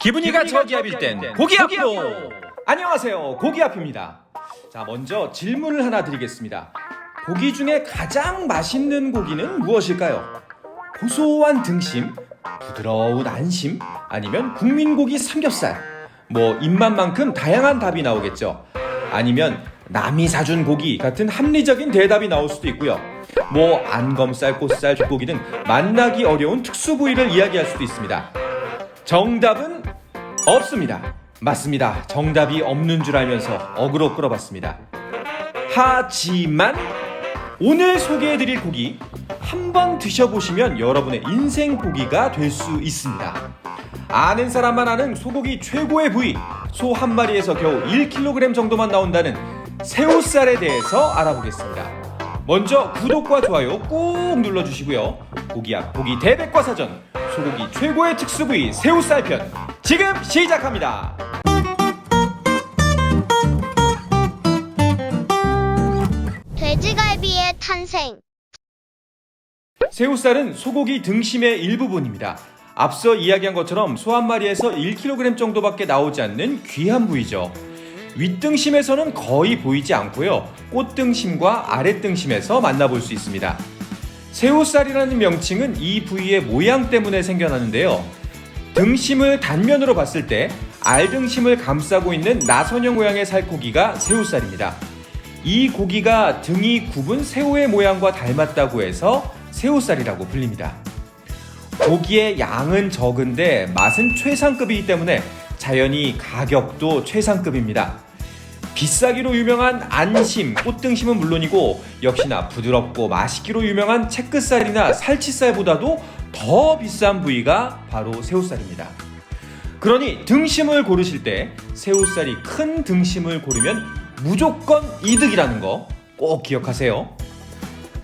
기분이가 저기압일 땐 고기압으로. 안녕하세요. 고기압입니다. 자 먼저 질문을 하나 드리겠습니다. 고기 중에 가장 맛있는 고기는 무엇일까요? 고소한 등심, 부드러운 안심, 아니면 국민고기 삼겹살. 뭐 입맛만큼 다양한 답이 나오겠죠. 아니면 남이 사준 고기 같은 합리적인 대답이 나올 수도 있고요. 뭐 안검살, 꽃살, 족고기 등 만나기 어려운 특수 부위를 이야기할 수도 있습니다. 정답은 없습니다. 맞습니다. 정답이 없는 줄 알면서 어그로 끌어봤습니다. 하지만 오늘 소개해드릴 고기 한 번 드셔보시면 여러분의 인생 고기가 될 수 있습니다. 아는 사람만 아는 소고기 최고의 부위 소 한 마리에서 겨우 1kg 정도만 나온다는 새우살에 대해서 알아보겠습니다. 먼저 구독과 좋아요 꾹 눌러주시고요. 고기야 고기 대백과 사전 소고기 최고의 특수 부위 새우살 편 지금 시작합니다. 돼지갈비의 탄생. 새우살은 소고기 등심의 일부분입니다. 앞서 이야기한 것처럼 소 한 마리에서 1kg 정도밖에 나오지 않는 귀한 부위죠. 윗등심에서는 거의 보이지 않고요. 꽃등심과 아랫등심에서 만나볼 수 있습니다. 새우살이라는 명칭은 이 부위의 모양 때문에 생겨나는데요. 등심을 단면으로 봤을 때 알등심을 감싸고 있는 나선형 모양의 살코기가 새우살입니다. 이 고기가 등이 굽은 새우의 모양과 닮았다고 해서 새우살이라고 불립니다. 고기의 양은 적은데 맛은 최상급이기 때문에 자연히 가격도 최상급입니다. 비싸기로 유명한 안심, 꽃등심은 물론이고 역시나 부드럽고 맛있기로 유명한 채끝살이나 살치살보다도 더 비싼 부위가 바로 새우살입니다. 그러니 등심을 고르실 때 새우살이 큰 등심을 고르면 무조건 이득이라는 거 꼭 기억하세요.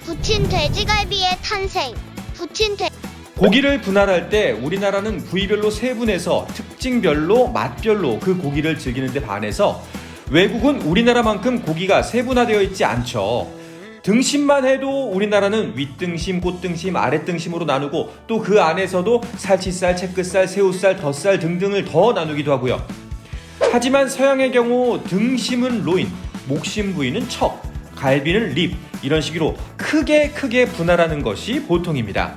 부친 돼지갈비의 탄생. 부친 돼. 고기를 분할할 때 우리나라는 부위별로 세분해서 특징별로 맛별로 그 고기를 즐기는데 반해서 외국은 우리나라만큼 고기가 세분화되어 있지 않죠. 등심만 해도 우리나라는 윗등심, 꽃등심, 아랫등심으로 나누고 또 그 안에서도 살치살, 채끝살, 새우살, 덧살 등등을 더 나누기도 하고요. 하지만 서양의 경우 등심은 로인, 목심 부위는 척, 갈비는 립 이런 식으로 크게 크게 분할하는 것이 보통입니다.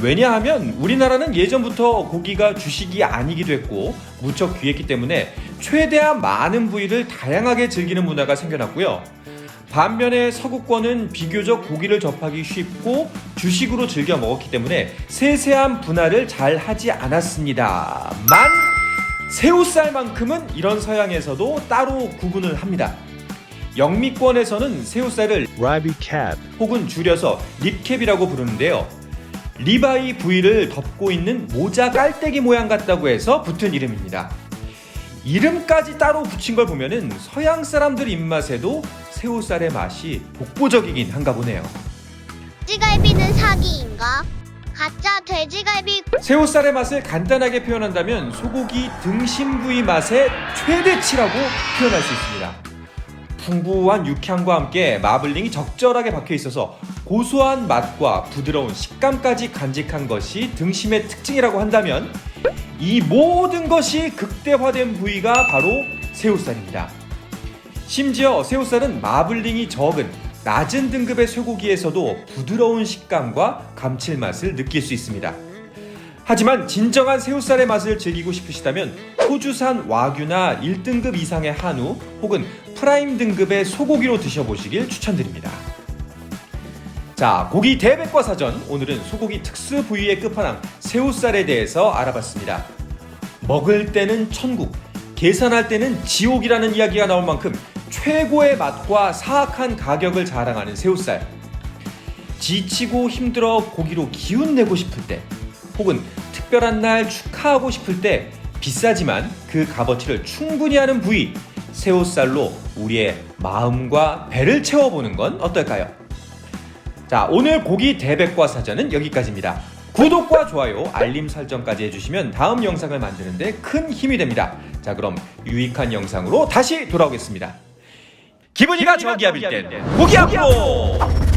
왜냐하면 우리나라는 예전부터 고기가 주식이 아니기도 했고 무척 귀했기 때문에 최대한 많은 부위를 다양하게 즐기는 문화가 생겨났고요. 반면에 서구권은 비교적 고기를 접하기 쉽고 주식으로 즐겨 먹었기 때문에 세세한 분할을 잘 하지 않았습니다만 새우살만큼은 이런 서양에서도 따로 구분을 합니다. 영미권에서는 새우살을 Cap. 혹은 줄여서 립캡이라고 부르는데요. 리바이 부위를 덮고 있는 모자 깔때기 모양 같다고 해서 붙은 이름입니다. 이름까지 따로 붙인 걸 보면은 서양 사람들 입맛에도 새우살의 맛이 독보적이긴 한가 보네요. 돼지갈비는 사기인가? 가짜 돼지갈비 새우살의 맛을 간단하게 표현한다면 소고기 등심 부위 맛의 최대치라고 표현할 수 있습니다. 풍부한 육향과 함께 마블링이 적절하게 박혀 있어서 고소한 맛과 부드러운 식감까지 간직한 것이 등심의 특징이라고 한다면 이 모든 것이 극대화된 부위가 바로 새우살입니다. 심지어 새우살은 마블링이 적은 낮은 등급의 쇠고기에서도 부드러운 식감과 감칠맛을 느낄 수 있습니다. 하지만 진정한 새우살의 맛을 즐기고 싶으시다면 호주산 와규나 1등급 이상의 한우 혹은 프라임 등급의 소고기로 드셔보시길 추천드립니다. 자, 고기 대백과 사전 오늘은 소고기 특수 부위의 끝판왕 새우살에 대해서 알아봤습니다. 먹을 때는 천국, 계산할 때는 지옥이라는 이야기가 나올 만큼 최고의 맛과 사악한 가격을 자랑하는 새우살. 지치고 힘들어 고기로 기운 내고 싶을 때, 혹은 특별한 날 축하하고 싶을 때 비싸지만 그 값어치를 충분히 하는 부위, 새우살로 우리의 마음과 배를 채워보는 건 어떨까요? 자, 오늘 고기 대백과 사전은 여기까지입니다. 구독과 좋아요, 알림 설정까지 해주시면 다음 영상을 만드는데 큰 힘이 됩니다. 자, 그럼 유익한 영상으로 다시 돌아오겠습니다. 기분이가 저기압일 땐 고기 앞으로!